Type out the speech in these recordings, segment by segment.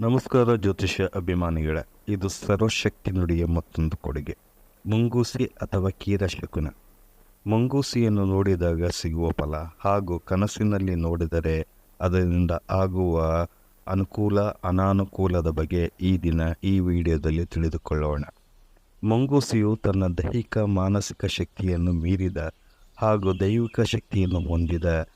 ನಮಸ್ಕಾರ ಜ್ಯೋತಿಷ್ಯ ಅಭಿಮಾನಿಗಳೇ, ಇದು ಸರ್ವಶಕ್ತಿ ನುಡಿಯ ಮತ್ತೊಂದು ಕೊಡುಗೆ. ಮುಂಗೂಸಿ ಅಥವಾ ಕೀರಶಕುನ ಮುಂಗೂಸಿಯನ್ನು ನೋಡಿದಾಗ ಸಿಗುವ ಫಲ ಹಾಗೂ ಕನಸಿನಲ್ಲಿ ನೋಡಿದರೆ ಅದರಿಂದ ಆಗುವ ಅನುಕೂಲ, ಅನಾನುಕೂಲದ ಬಗ್ಗೆ ಈ ದಿನ ಈ ವಿಡಿಯೋದಲ್ಲಿ ತಿಳಿದುಕೊಳ್ಳೋಣ. ಮುಂಗೂಸಿಯು ತನ್ನ ದೈಹಿಕ, ಮಾನಸಿಕ ಶಕ್ತಿಯನ್ನು ಮೀರಿದ ಹಾಗೂ ದೈವಿಕ ಶಕ್ತಿಯನ್ನು ಹೊಂದಿದ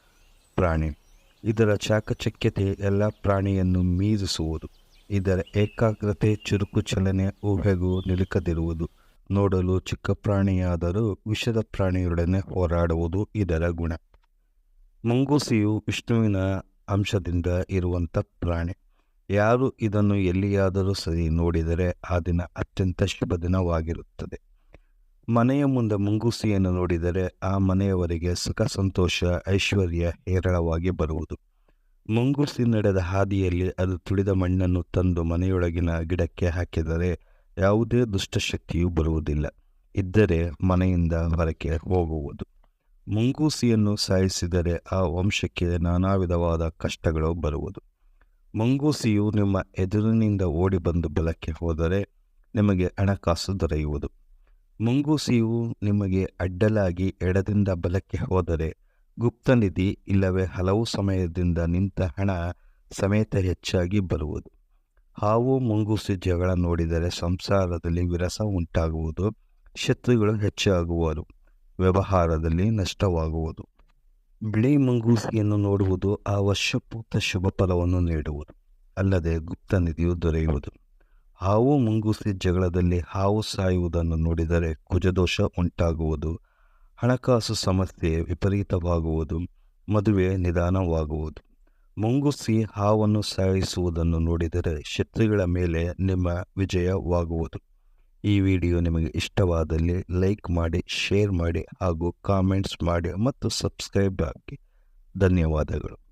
ಪ್ರಾಣಿ. ಇದರ ಚಾಕಚಕ್ಯತೆ ಎಲ್ಲ ಪ್ರಾಣಿಯನ್ನು ಮೀರಿಸುವುದು. ಇದರ ಏಕಾಗ್ರತೆ, ಚುರುಕು ಚಲನೆ, ಊಹೆಗೂ ನಿಲುಕದಿರುವುದು. ನೋಡಲು ಚಿಕ್ಕ ಪ್ರಾಣಿಯಾದರೂ ವಿಷದ ಪ್ರಾಣಿಯೊಡನೆ ಹೋರಾಡುವುದು ಇದರ ಗುಣ. ಮಂಗೂಸಿಯು ವಿಷ್ಣುವಿನ ಅಂಶದಿಂದ ಇರುವಂಥ ಪ್ರಾಣಿ. ಯಾರು ಇದನ್ನು ಎಲ್ಲಿಯಾದರೂ ಸರಿ ನೋಡಿದರೆ ಆ ದಿನ ಅತ್ಯಂತ ಶುಭ ದಿನವಾಗಿರುತ್ತದೆ. ಮನೆಯ ಮುಂದೆ ಮುಂಗೂಸಿಯನ್ನು ನೋಡಿದರೆ ಆ ಮನೆಯವರಿಗೆ ಸುಖ, ಸಂತೋಷ, ಐಶ್ವರ್ಯ ಹೇರಳವಾಗಿ ಬರುವುದು. ಮುಂಗೂಸಿ ನಡೆದ ಹಾದಿಯಲ್ಲಿ ಅದು ತುಳಿದ ಮಣ್ಣನ್ನು ತಂದು ಮನೆಯೊಳಗಿನ ಗಿಡಕ್ಕೆ ಹಾಕಿದರೆ ಯಾವುದೇ ದುಷ್ಟಶಕ್ತಿಯೂ ಬರುವುದಿಲ್ಲ. ಇದ್ದರೆ ಮನೆಯಿಂದ ಹೊರಕ್ಕೆ ಹೋಗುವುದು. ಮುಂಗೂಸಿಯನ್ನು ಸಾಯಿಸಿದರೆ ಆ ವಂಶಕ್ಕೆ ನಾನಾ ವಿಧವಾದ ಕಷ್ಟಗಳು ಬರುವುದು. ಮುಂಗೂಸಿಯು ನಿಮ್ಮ ಎದುರಿನಿಂದ ಓಡಿ ಬಂದು ಬಲಕ್ಕೆ ಹೋದರೆ ನಿಮಗೆ ಹಣಕಾಸು ದೊರೆಯುವುದು. ಮುಂಗೂಸಿಯು ನಿಮಗೆ ಅಡ್ಡಲಾಗಿ ಎಡದಿಂದ ಬಲಕ್ಕೆ ಹೋದರೆ ಗುಪ್ತನಿಧಿ ಇಲ್ಲವೇ ಹಲವು ಸಮಯದಿಂದ ನಿಂತ ಹಣ ಸಮೇತ ಹೆಚ್ಚಾಗಿ ಬರುವುದು. ಹಾವು ಮುಂಗುಸಿ ಜಗಳ ನೋಡಿದರೆ ಸಂಸಾರದಲ್ಲಿ ವಿರಸ ಉಂಟಾಗುವುದು, ಶತ್ರುಗಳು ಹೆಚ್ಚಾಗುವರು, ವ್ಯವಹಾರದಲ್ಲಿ ನಷ್ಟವಾಗುವುದು. ಬಿಳಿ ಮುಂಗೂಸಿಯನ್ನು ನೋಡುವುದು ಆ ವರ್ಷಪೂರ್ತ ಶುಭ ಫಲವನ್ನು ನೀಡುವುದು, ಅಲ್ಲದೆ ಗುಪ್ತನಿಧಿಯು ದೊರೆಯುವುದು. ಹಾವು ಮುಂಗೂಸಿ ಜಗಳದಲ್ಲಿ ಹಾವು ಸಾಯುವುದನ್ನು ನೋಡಿದರೆ ಕುಜದೋಷ ಉಂಟಾಗುವುದು ಹಣಕಾಸು ಸಮಸ್ಯೆ ವಿಪರೀತವಾಗುವುದು, ಮದುವೆ ನಿಧಾನವಾಗುವುದು. ಮುಂಗುಸಿ ಹಾವನ್ನು ಸಾಯಿಸುವುದನ್ನು ನೋಡಿದರೆ ಶತ್ರುಗಳ ಮೇಲೆ ನಿಮ್ಮ ವಿಜಯವಾಗುವುದು. ಈ ವಿಡಿಯೋ ನಿಮಗೆ ಇಷ್ಟವಾದಲ್ಲಿ ಲೈಕ್ ಮಾಡಿ, ಶೇರ್ ಮಾಡಿ ಹಾಗೂ ಕಾಮೆಂಟ್ಸ್ ಮಾಡಿ ಮತ್ತು ಸಬ್ಸ್ಕ್ರೈಬ್ ಆಗಿ. ಧನ್ಯವಾದಗಳು.